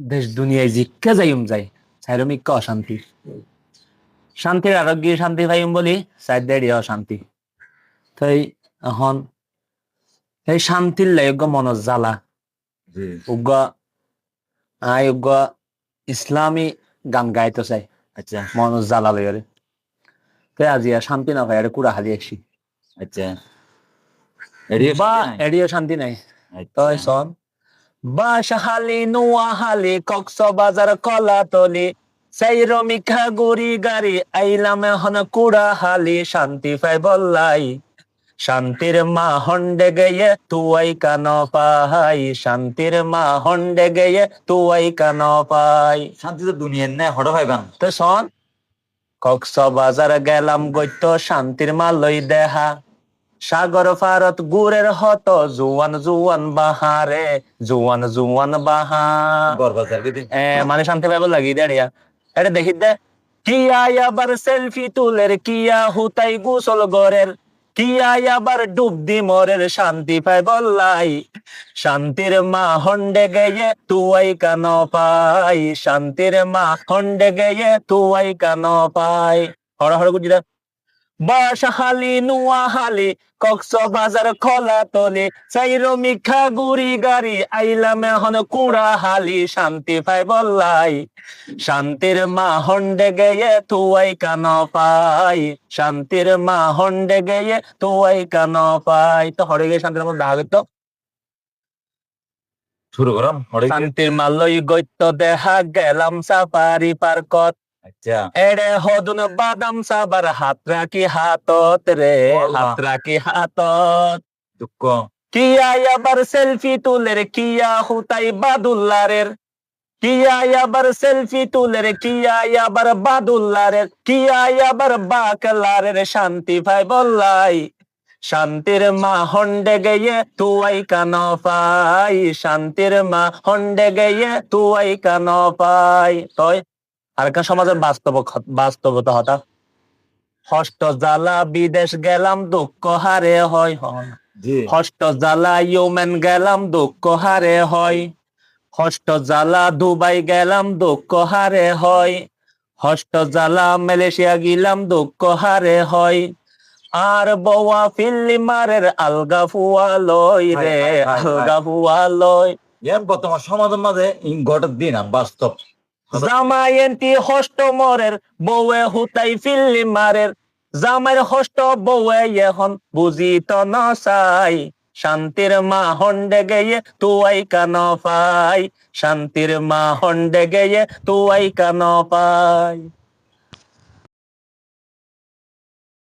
দেশ দুনিয়ায় জিজ্ঞা যাইম যাই চাইরমিক অশান্তি। শান্তির আরোগ্য শান্তি পাইম বলি চাই দেড়ি অশান্তি তাই এখন এই শান্তির লাইগ মনত জ্বালা। উগ্র আই উগ্র ইসলামী গান গাইতে চাই আচ্ছা। মনত জ্বালা লইরে তাই আজি আর শান্তি না ভাই এটা কুড়া হালি আসি আচ্ছা। এড়িয়ে বা শান্তি নাই? এডিও শান্তি নাই। আচ্ছা। তই শোন বাসহালি নোয়াহালি কক্সবাজার কলাতলি। সেইর মিখা গুড়ি গাড়ি আইলাম এখন কুড়াহালি শান্তি পাই বললাই শান্তির মা হন্ডে গেয়ে তুয়াই কান পাই। শান্তির মা হন্ডে গেয়ে তুয়াই কান পাই। শান্তি তো দুনিয়ার নাই হঠাৎ ভাইবান। তো শোন কক্সবাজার গেলাম গৈত্য শান্তির মা লই দেহা। সাগর ফারত গুরের হত জুয়ান জুয়ান বাহারে জুয়ান জুয়ান বাহা। এ মানে শান্তি পাইব লাগি দেড়িয়া এটা দেখি দে। কিয়া আবার সেলফি তুলের কিয়া হুতাই গুসল গরের কিয়া আবার ডুব দি মরের শান্তি পাই বললাই শান্তির মা হন্ডে গেয়ে তুয়াই কান পাই। শান্তির মা হন্ডে গেয়ে তুয়াই কান পাই। হড় হড় গুজি বাসহালি নোয়াহালি কক্সবাজার খোলা তলে। চাইরো মিখা গুড়ি গাড়ি আইলাম এখন কুড়া হালি শান্তি পাই বললাই শান্তির মা হন্ডে গেয়ে তুয়াই কান পাই। শান্তির মা হন্ডে গেয়ে তুয়াই কান পাই। তো হরে গিয়ে শান্তির মধ্যে দেখা তো। শুরু করাম শান্তির মালই গৈত্য দেখা গেলাম সাফারি পার্কত। এড়ে হদুন বাদাম সাবার হাত রাখি হাতত রে। হাত রাখি হাতত? দুঃখ। কিয়া আবার সেলফি তুলের কিয়া হুতাই বাদুল্লারের? কিয়া আবার সেলফি তুলের কিয়া আবার বাদুল্লারের? কিয়া আবার বাকলারের শান্তি ভাই বললাই। শান্তির মা হন্ডে গেয়ে তুয়াই কান পাই। শান্তির মা হন্ডে গেয়ে তুয়াই কান পাই। তই আর একটা সমাজের বাস্তব বাস্তবতা হতা। হষ্ট জ্বালা বিদেশ গেলাম দুঃখ হারে হয়। হন হষ্ট জ্বালা ইউমেন গেলাম দুঃখ হারে হয়। হষ্ট জ্বালা দুবাই গেলাম দুঃখ হারে হয়। হষ্ট জ্বালা মালয়েশিয়া গেলাম দুঃখ হারে হয়। আর বৌয়া ফিল্লি মারের আলগা ফুয়া লই রে আলগা ফুয়া লই ইয়ার বর্তমান সমাজের মাঝে ঘটার দিন বাস্তব। জামাইয়েন্টি হষ্ট মরের বউয়ে হুতাই ফিল্লি মারের। জামাইয়ের হষ্ট বউয়ে এখন বুঝিত নসাই। শান্তির মা হন্ডে গেয়ে তুয়াই কান পাই। শান্তির মা হন্ডে গেয়ে তুয়াই কান পাই।